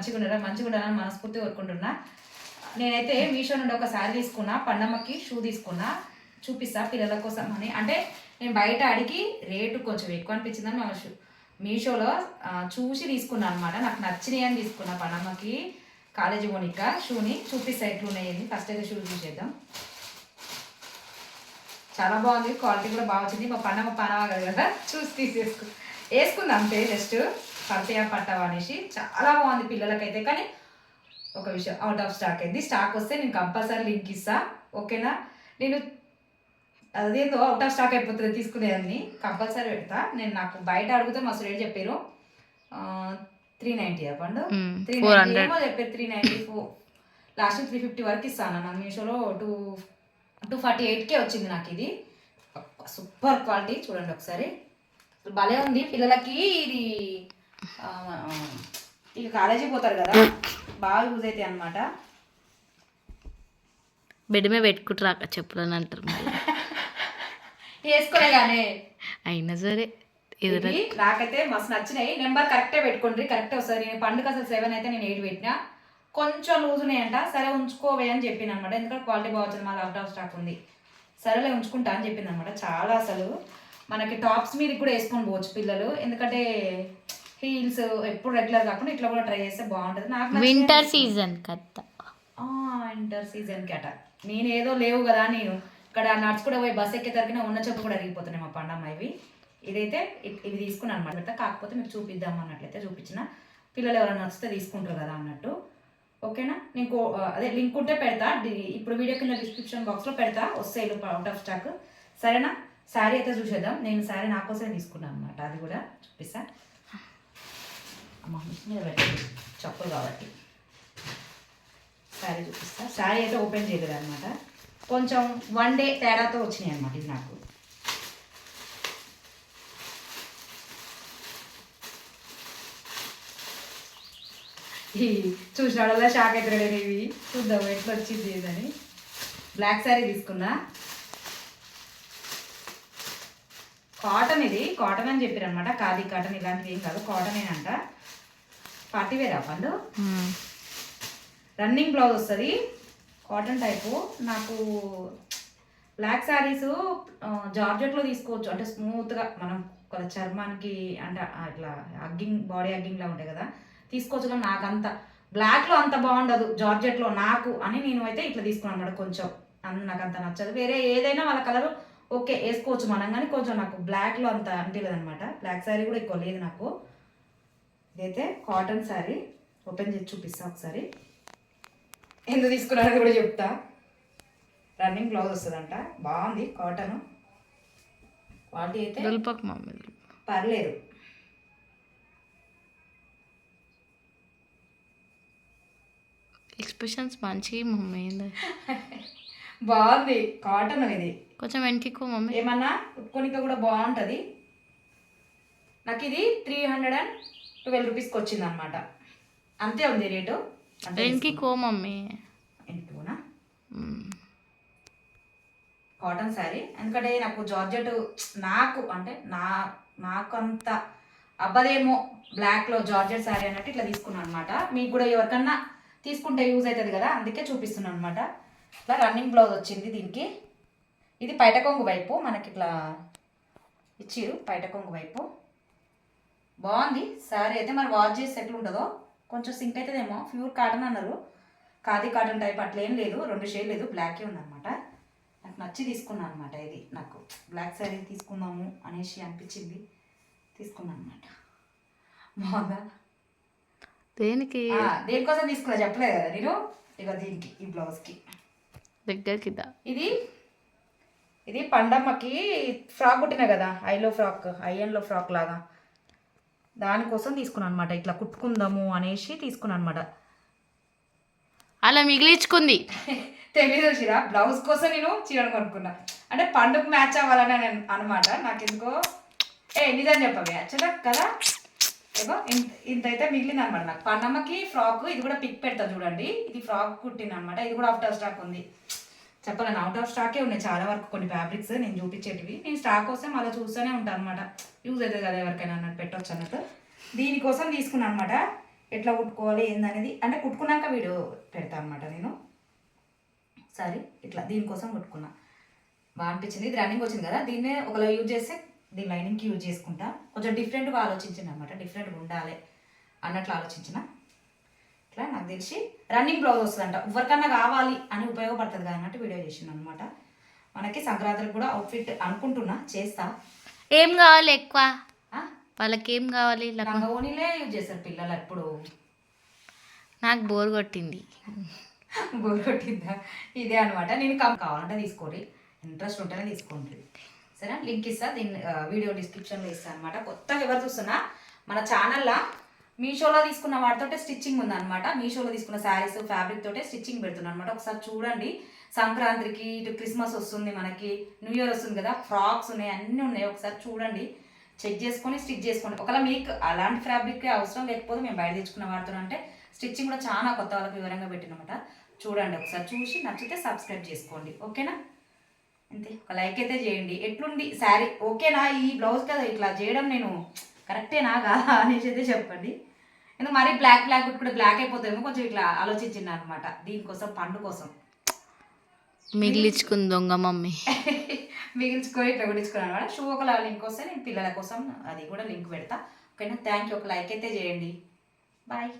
మంచిగా ఉండరా మంచిగా ఉండాలని మనస్ఫూర్తి కోరుకుంటున్నా. నేనైతే మీషో నుండి ఒక శారీ తీసుకున్నా పండమ్మకి షూ తీసుకున్నా చూపిస్తా పిల్లల కోసం అని. అంటే నేను బయట అడిగి రేటు కొంచెం ఎక్కువ అనిపించిందని మా షూ మీషోలో చూసి తీసుకున్నాను అనమాట నాకు నచ్చినాయి అని తీసుకున్నా పండమ్మకి కాలేజీ పోనిక షూని చూపిస్తా ఎట్లున్నాయని ఫస్ట్ అయితే షూ చూసేద్దాం. చాలా బాగుంది క్వాలిటీ కూడా బాగా వచ్చింది. మా పన్నమ్మ పనవ కదా చూసి తీసేసుకు. వేసుకుందాం అంతే జస్ట్. పడతాయా పట్టవా అనేసి చాలా బాగుంది పిల్లలకైతే. కానీ ఒక విషయం అవుట్ ఆఫ్ స్టాక్ అయింది. స్టాక్ వస్తే నేను కంపల్సరీ లింక్ ఇస్తా. ఓకేనా? నేను అదేందో అవుట్ ఆఫ్ స్టాక్ అయిపోతుంది తీసుకునేదాన్ని. కంపల్సరీ పెడతా. నేను నాకు బయట అడిగితే మస్తు రేట్ చెప్పారు. త్రీ నైంటీ పండు మ్మ్. త్రీ 400. ఏమో చెప్పారు three ninety four last three fifty వరకు ఇస్తాను నాకు మీషోలో టూ టూ ఫార్టీ ఎయిట్కే వచ్చింది నాకు ఇది. Super quality. చూడండి ఒకసారి. భలే ఉంది పిల్లలకి ఇది. ఇక కాలేజీకి పోతారు కదా? బాగా యూజ్ అవుతాయి అనమాట బెడ్ మీద పెట్టుకుంటారు అక్క చెప్పులని అంటారు వేసుకోలే కానీ అయినా సరే నాకైతే మస్తు నచ్చినాయి. నెంబర్ కరెక్టే పెట్టుకోండి. కరెక్టే వస్తుంది నేను పండుగ అసలు సెవెన్ అయితే నేను ఎయిట్ పెట్టినా. కొంచెం లూజ్ ఉన్నాయంట. సరే ఉంచుకోవే అని చెప్పింది అనమాట ఎందుకంటే క్వాలిటీ మళ్ళీ అవుట్ ఆఫ్ స్టాక్ ఉంది. సరేలే ఉంచుకుంటా అని చెప్పింది అనమాట చాలా అసలు. మనకి టాప్స్ మీద కూడా వేసుకొని పోవచ్చు పిల్లలు. ఎందుకంటే హీల్స్ ఎప్పుడు రెగ్యులర్ కాకుండా ఇట్లా కూడా ట్రై చేస్తే బాగుంటుంది. నాకు వింటర్. సీజన్ కత్త ఇంటర్ సీజన్ కేట నేను ఏదో లేవు కదా నేను. ఇక్కడ నడుచు కూడా పోయి బస్ ఎక్కే తరకిన ఉన్న చెప్పు కూడా అరిగిపోతున్నాయి మా పండమ్మ ఇవి. ఇదైతే ఇవి తీసుకున్నాను అనమాట కాకపోతే మీకు చూపిద్దాం అన్నట్లయితే చూపించిన. పిల్లలు ఎవరైనా నచ్చితే తీసుకుంటారు కదా అన్నట్టు. ఓకేనా? నేను అదే లింక్ ఉంటే పెడతా. ఇప్పుడు వీడియో కింద డిస్క్రిప్షన్ బాక్స్లో పెడతా. వస్తాయి అవుట్ ఆఫ్ స్టాక్ సరేనా? శారీ అయితే చూసేద్దాం. నేను శారీ నా కోసమే తీసుకున్నాను అనమాట అది కూడా చూపిస్తా. అమ్మ మీద పెట్టండి కాబట్టి. శారీ చూపిస్తా. శారీ అయితే ఓపెన్ చేయలేదు అనమాట కొంచెం వన్ డే తేడాతో వచ్చినాయి అనమాట ఇది నాకు. ఈ చూసినాడల్లా షాక్ అవుతాడు ఇవి. చూద్దాం ఎట్లా వచ్చింది ఏదని. బ్లాక్ శారీ తీసుకున్నా. కాటన్ ఇది. కాటన్ అని చెప్పారు అనమాట ఖాదీ కాటన్ ఇలాంటివి ఏం కాదు. కాటన్ అంట పార్టీ వేరా పండు మ్మ్. రన్నింగ్ బ్లౌజ్ వస్తుంది. Cotton type. నాకు బ్లాక్ శారీస్ జార్జెట్లో తీసుకోవచ్చు. అంటే స్మూత్గా మనం కొంత చర్మానికి అంటే ఆ ఇట్లా అగ్గింగ్ బాడీ అగ్గింగ్లా ఉంటాయి కదా. తీసుకోవచ్చు కానీ నాకు అంత బ్లాక్లో అంత బాగుండదు. జార్జెట్లో నాకు అని నేను అయితే ఇట్లా తీసుకున్నాను అనమాట కొంచెం. అంత నాకు అంత నచ్చదు. వేరే ఏదైనా వాళ్ళ కలర్ ఓకే వేసుకోవచ్చు మనం. కానీ కొంచెం నాకు బ్లాక్లో అంత అనిపించలేదు అనమాట బ్లాక్ శారీ కూడా ఎక్కువ లేదు నాకు. ఇదైతే కాటన్ శారీ ఓపెన్ చేసి చూపిస్తా ఒకసారి. ఎందుకు తీసుకున్నారని కూడా చెప్తా. రన్నింగ్ బ్లౌజ్ వస్తుందంట. బాగుంది కాటన్. క్వాలిటీ అయితే దులుపకు మమ్మీ పర్లేదు. ఎక్స్ప్రెషన్స్ మంచి మమ్మీ ఏంది? బాగుంది కాటన్ ఇది. కొంచెం వెనక్కి మమ్మీ. ఏమన్నా ఉప్పుకొనిక కూడా బాగుంటుంది. నాకు ఇది త్రీ హండ్రెడ్ అండ్ ట్వెల్వ్ రూపీస్కి వచ్చింది అనమాట అంతే ఉంది రేటు. వెనక్కి కో మమ్మీ. కాటన్ శారీ. ఎందుకంటే నాకు జార్జెట్ నాకు అంటే నా నాకు అంత అబ్బదేమో బ్లాక్లో జార్జెట్ శారీ అన్నట్టు ఇట్లా తీసుకున్నాను అనమాట మీకు కూడా ఎవరికన్నా తీసుకుంటే యూజ్ అవుతుంది కదా అందుకే చూపిస్తున్నాను అనమాట ఇట్లా రన్నింగ్ బ్లౌజ్ వచ్చింది దీనికి. ఇది పైట కొంగు వైపు మనకి ఇట్లా ఇచ్చిరు పైట కొంగు వైపు. బాగుంది. శారీ అయితే మరి వాష్ చేసి ఎట్లా ఉంటుందో. కొంచెం సింక్ అవుతుందేమో ప్యూర్ కాటన్ అన్నారు. ఖాదీ కాటన్ టైప్ అట్లా ఏం లేదు. రెండు షేడ్ లేదు. బ్లాకే ఉందన్నమాట. నాకు నచ్చి తీసుకున్నాను అనమాట ఇది. నాకు బ్లాక్ శారీ తీసుకుందాము అనేసి అనిపించింది. తీసుకున్నాను అనమాట బాగుందా? దేనికి? దేనికోసం తీసుకున్నా చెప్పలేదు కదా నేను? ఇక దీనికి ఈ బ్లౌజ్కి. దగ్గరికి ఇది? ఇది పండమ్మకి ఫ్రాక్ కుట్టిన కదా? ఐలో ఫ్రాక్ ఐఎన్లో ఫ్రాక్ లాగా. దానికోసం తీసుకున్నాను అనమాట ఇట్లా కుట్టుకుందాము అనేసి తీసుకున్నాను అనమాట అలా మిగిలించుకుంది. తెలియదు చిరా. బ్లౌజ్ కోసం నేను చీరను కొనుక్కున్నా. అంటే పండుగ మ్యాచ్ అవ్వాలని అనమాట నాకు ఎందుకో ఏ నిజం చెప్పవే. యాక్చువల్గా కదా? ఏగో ఇంత అయితే మిగిలింది అనమాట నాకు. పండమ్మకి ఫ్రాక్ ఇది కూడా పిక్ పెడతా చూడండి. ఇది ఫ్రాక్ కుట్టింది అనమాట ఇది కూడా అవుట్ ఆఫ్ స్టాక్ ఉంది. చెప్పాలని అవుట్ ఆఫ్ స్టాకే ఉన్నాయి. చాలా వరకు కొన్ని ఫ్యాబ్రిక్స్ నేను చూపించేటివి. నేను స్టాక్ కోసం అలా చూస్తూనే ఉంటాను అనమాట యూజ్ అవుతుంది కదా ఎవరికైనా అన్నట్టు పెట్టవచ్చు అన్నట్టు. దీనికోసం తీసుకున్నాను అనమాట ఎట్లా కుట్టుకోవాలి ఏందనేది. అంటే కుట్టుకున్నాక వీడియో పెడతాను అనమాట నేను. సరే ఇట్లా దీనికోసం కుట్టుకున్నా. బాగా అనిపించింది. ఇది రన్నింగ్ వచ్చింది కదా. దీన్నే ఒకలా యూజ్ చేస్తే దీని లైనింగ్కి యూజ్ చేసుకుంటా. కొంచెం డిఫరెంట్గా ఆలోచించింది అనమాట డిఫరెంట్గా ఉండాలి అన్నట్లు ఆలోచించిన. ఇట్లా నాకు తెలిసి రన్నింగ్ బ్లౌజ్ వస్తుందంట. ఎవరికన్నా కావాలి అని ఉపయోగపడుతుంది కదా అన్నట్టు వీడియో చేసింది అనమాట మనకి సంక్రాంతికి కూడా అవుట్ఫిట్ అనుకుంటున్నా చేస్తా. ఏం కావాలి ఎక్కువ? వాళ్ళకి ఏం కావాలి? లక్ష్మ లంగా ఓనీలే యూజ్ చేస్తారు పిల్లలు ఎప్పుడు. నాకు బోర్ కొట్టింది. బోర్ కొట్టిందా? ఇదే అనమాట నేను కావాలంటే తీసుకోండి. ఇంట్రెస్ట్ ఉంటేనే తీసుకోండి. సరే లింక్ ఇస్తా దీన్ని వీడియో డిస్క్రిప్షన్లో ఇస్తాను అనమాట కొత్తగా ఎవరు చూస్తున్నా మన ఛానల్లో మీషోలో తీసుకున్న వాటితోటే స్టిచ్చింగ్ ఉందన్నమాట. మీషోలో తీసుకున్న శారీస్ ఫ్యాబ్రిక్ తోటే స్టిచ్చింగ్ పెడుతున్నాను అనమాట ఒకసారి చూడండి. సంక్రాంతికి ఇటు క్రిస్మస్ వస్తుంది మనకి న్యూ ఇయర్ వస్తుంది కదా ఫ్రాక్స్ ఉన్నాయి అన్నీ ఉన్నాయి. ఒకసారి చూడండి. చెక్ చేసుకొని స్టిచ్ చేసుకోండి. ఒకవేళ మీకు అలాంటి ఫ్యాబ్రిక్ అవసరం లేకపోతే మేము బయట తెచ్చుకున్న వాడుతున్నాం అంటే స్టిచ్చింగ్ కూడా చాలా కొత్త వాళ్ళకి వివరంగా పెట్టినమాట. చూడండి ఒకసారి చూసి నచ్చితే సబ్స్క్రైబ్ చేసుకోండి. ఓకేనా? అంతే. ఒక లైక్ అయితే చేయండి. ఎట్లుంది? శారీ ఓకేనా? ఈ బ్లౌజ్ కదా ఇట్లా చేయడం నేను కరెక్టేనా కాదా? అనేసి అయితే చెప్పండి. ఎందుకు మరీ బ్లాక్ బ్లాక్ కూడా బ్లాక్ అయిపోతుందేమో కొంచెం ఇట్లా ఆలోచించిన అనమాట దీనికోసం పండు కోసం. మిగిలించుకుంది దొంగ మమ్మీ. మిగిల్చుకొని ఇట్లా కుట్టించుకున్నాను అనమాట షూ ఒక లింక్ వస్తే నేను పిల్లల కోసం అది కూడా లింక్ పెడతా. ఓకేనా? థ్యాంక్ యూ ఒక లైక్ అయితే చేయండి. బాయ్